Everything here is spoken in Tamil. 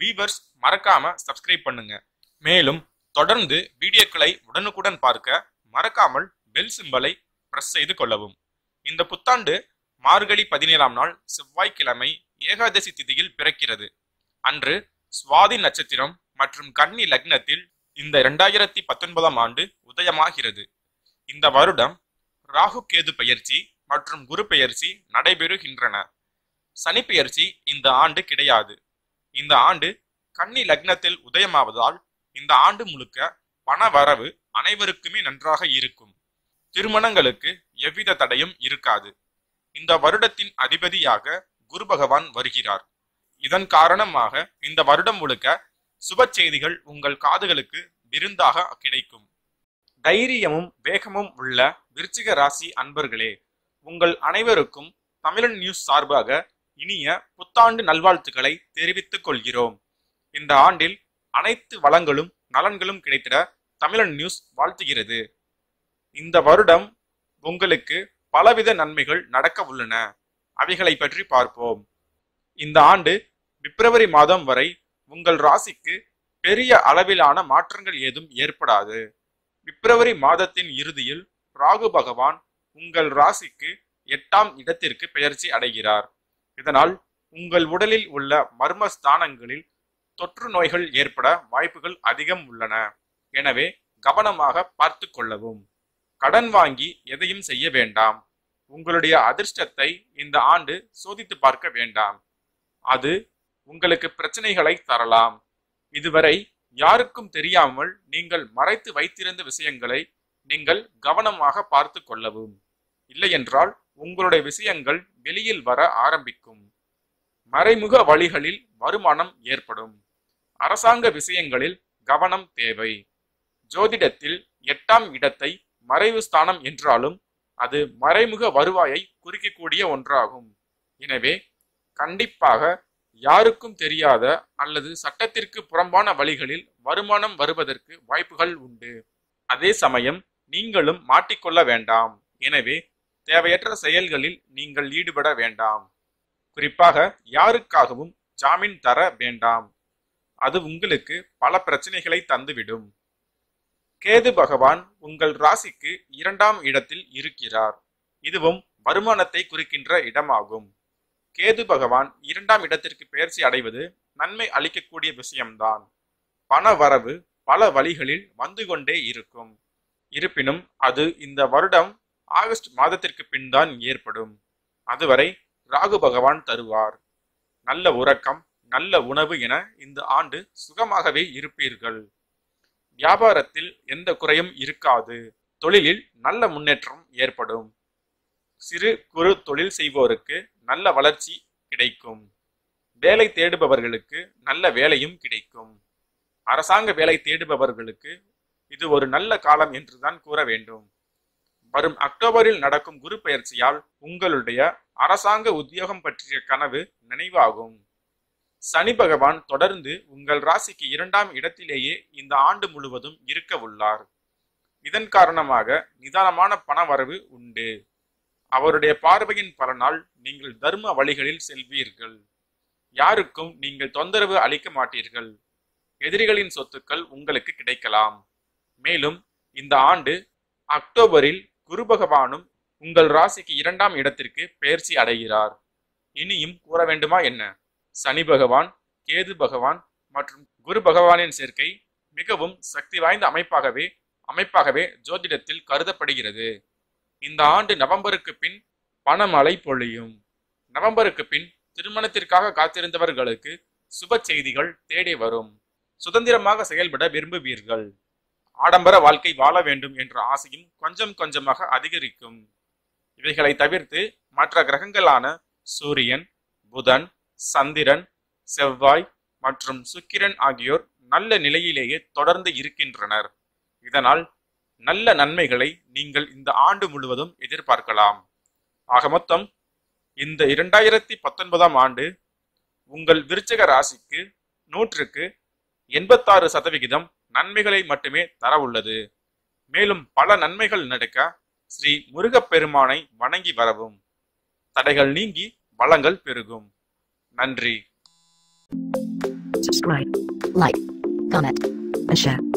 வீவர்ஸ் மறக்காம சப்ஸ்கிரைப் பண்ணுங்க. மேலும் தொடர்ந்து வீடியோக்களை உடனுக்குடன் பார்க்க மறக்காமல் பெல் சிம்பலை பிரஸ் செய்து கொள்ளவும். இந்த புத்தாண்டு மார்கழி பதினேழாம் நாள் செவ்வாய்க்கிழமை ஏகாதசி திதியில் பிறக்கிறது. அன்று சுவாதி நட்சத்திரம் மற்றும் கன்னி லக்னத்தில் இந்த இரண்டாயிரத்தி பத்தொன்பதாம் ஆண்டு உதயமாகிறது. இந்த வருடம் ராகு கேது பெயர்ச்சி மற்றும் குரு பெயர்ச்சி நடைபெறுகின்றன. சனி பெயர்ச்சி இந்த ஆண்டு கிடையாது. இந்த ஆண்டு கன்னி லக்னத்தில் உதயமாவதால் இந்த ஆண்டு முழுக்க பண வரவு அனைவருக்குமே நன்றாக இருக்கும். திருமணங்களுக்கு எவ்வித தடையும் இருக்காது. இந்த வருடத்தின் அதிபதியாக குரு பகவான் வருகிறார். இதன் காரணமாக இந்த வருடம் முழுக்க சுப செய்திகள் உங்கள் காதுகளுக்கு விருந்தாக கிடைக்கும். தைரியமும் வேகமும் உள்ள விருச்சிக ராசி அன்பர்களே உங்கள் அனைவருக்கும் தமிழன் நியூஸ் சார்பாக இனிய புத்தாண்டு நல்வாழ்த்துக்களை தெரிவித்துக் கொள்கிறோம். இந்த ஆண்டில் அனைத்து வளங்களும் நலன்களும் கிடைத்திட தமிழன் நியூஸ் வாழ்த்துகிறது. இந்த வருடம் உங்களுக்கு பலவித நன்மைகள் நடக்க உள்ளன. அவைகளை பற்றி பார்ப்போம். இந்த ஆண்டு பிப்ரவரி மாதம் வரை உங்கள் ராசிக்கு பெரிய அளவிலான மாற்றங்கள் ஏதும் ஏற்படாது. பிப்ரவரி மாதத்தின் இறுதியில் ராகு பகவான் உங்கள் ராசிக்கு எட்டாம் இடத்திற்கு பெயர்ச்சி அடைகிறார். இதனால் உங்கள் உடலில் உள்ள மர்ம ஸ்தானங்களில் தொற்று நோய்கள் ஏற்பட வாய்ப்புகள் அதிகம் உள்ளன. எனவே கவனமாக பார்த்து கொள்ளவும். கடன் வாங்கி எதையும் செய்ய வேண்டாம். உங்களுடைய அதிர்ஷ்டத்தை இந்த ஆண்டு சோதித்து பார்க்க வேண்டாம். அது உங்களுக்கு பிரச்சனைகளை தரலாம். இதுவரை யாருக்கும் தெரியாமல் நீங்கள் மறைத்து வைத்திருந்த விஷயங்களை நீங்கள் கவனமாக பார்த்து கொள்ளவும். இல்லையென்றால் உங்களுடைய விஷயங்கள் வெளியில் வர ஆரம்பிக்கும். மறைமுக வழிகளில் வருமானம் ஏற்படும். அரசாங்க விஷயங்களில் கவனம் தேவை. ஜோதிடத்தில் எட்டாம் இடத்தை மறைவு ஸ்தானம் என்றாலும் அது மறைமுக வருவாயை குறிக்கக்கூடிய ஒன்றாகும். எனவே கண்டிப்பாக யாருக்கும் தெரியாத அல்லது சட்டத்திற்கு புறம்பான வழிகளில் வருமானம் வருவதற்கு வாய்ப்புகள் உண்டு. அதே சமயம் நீங்களும் மாட்டிக்கொள்ள வேண்டாம். எனவே தேவையற்ற செயல்களில் நீங்கள் ஈடுபட வேண்டாம். குறிப்பாக யாருக்காகவும் ஜாமீன் தர வேண்டாம். அது உங்களுக்கு பல பிரச்சனைகளை தந்துவிடும். கேது பகவான் உங்கள் ராசிக்கு இரண்டாம் இடத்தில் இருக்கிறார். இதுவும் வருமானத்தை குறிக்கின்ற இடமாகும். கேது பகவான் இரண்டாம் இடத்திற்கு பெயர்ச்சி அடைவது நன்மை அளிக்கக்கூடிய விஷயம்தான். பண வரவு பல வழிகளில் வந்து கொண்டே இருக்கும். இருப்பினும் அது இந்த வருடம் ஆகஸ்ட் மாதத்திற்கு பின் தான் ஏற்படும். அதுவரை ராகு பகவான் தருவார். நல்ல உறக்கம் நல்ல உணவு என இந்த ஆண்டு சுகமாகவே இருப்பீர்கள். வியாபாரத்தில் எந்த குறையும் இருக்காது. தொழிலில் நல்ல முன்னேற்றம் ஏற்படும். சிறு குறு தொழில் செய்வோருக்கு நல்ல வளர்ச்சி கிடைக்கும். வேலை தேடுபவர்களுக்கு நல்ல வேலையும் கிடைக்கும். அரசாங்க வேலை தேடுபவர்களுக்கு இது ஒரு நல்ல காலம் என்றுதான் கூற வேண்டும். வரும் அக்டோபரில் நடக்கும் குரு பயிற்சியால் உங்களுடைய அரசாங்க உத்தியோகம் பற்றிய கனவு நினைவாகும். சனி பகவான் தொடர்ந்து உங்கள் ராசிக்கு இரண்டாம் இடத்திலேயே இந்த ஆண்டு முழுவதும் இருக்க உள்ளார். இதன் காரணமாக நிதானமான பண வரவு உண்டு. அவருடைய பார்வையின் பலனால் நீங்கள் தர்ம வழிகளில் செல்வீர்கள். யாருக்கும் நீங்கள் தொந்தரவு அளிக்க மாட்டீர்கள். எதிரிகளின் சொத்துக்கள் உங்களுக்கு கிடைக்கலாம். மேலும் இந்த ஆண்டு அக்டோபரில் குரு பகவானும் உங்கள் ராசிக்கு இரண்டாம் இடத்திற்கு பெயர்ச்சி அடைகிறார். இனியும் கூற வேண்டுமா என்ன? சனி பகவான் கேது பகவான் மற்றும் குரு பகவானின் சேர்க்கை மிகவும் சக்தி வாய்ந்த அமைப்பாகவே அமைப்பாகவே ஜோதிடத்தில் கருதப்படுகிறது. இந்த ஆண்டு நவம்பருக்கு பின் பணமழை பொழியும். நவம்பருக்கு பின் திருமணத்திற்காக காத்திருந்தவர்களுக்கு சுப செய்திகள் தேடி வரும். சுதந்திரமாக செயல்பட விரும்புவீர்கள். ஆடம்பர வாழ்க்கை வாழ வேண்டும் என்ற ஆசையும் கொஞ்சம் கொஞ்சமாக அதிகரிக்கும். இவைகளை தவிர்த்து மற்ற கிரகங்களான சூரியன் புதன் சந்திரன் செவ்வாய் மற்றும் சுக்கிரன் ஆகியோர் நல்ல நிலையிலேயே தொடர்ந்து இருக்கின்றனர். இதனால் நல்ல நன்மைகளை நீங்கள் இந்த ஆண்டு முழுவதும் எதிர்பார்க்கலாம். ஆக மொத்தம் இந்த இரண்டாயிரத்தி பத்தொன்பதாம் ஆண்டு உங்கள் விருச்சக ராசிக்கு நூற்றுக்கு எண்பத்தாறு சதவிகிதம் நன்மைகளை மட்டுமே தர உள்ளது மேலும் பல நன்மைகள் நடக்க ஸ்ரீ முருகப்பெருமானை வணங்கி வரவும். தடைகள் நீங்கி வளங்கள் பெருகும். நன்றி. Subscribe, like, comment, and share.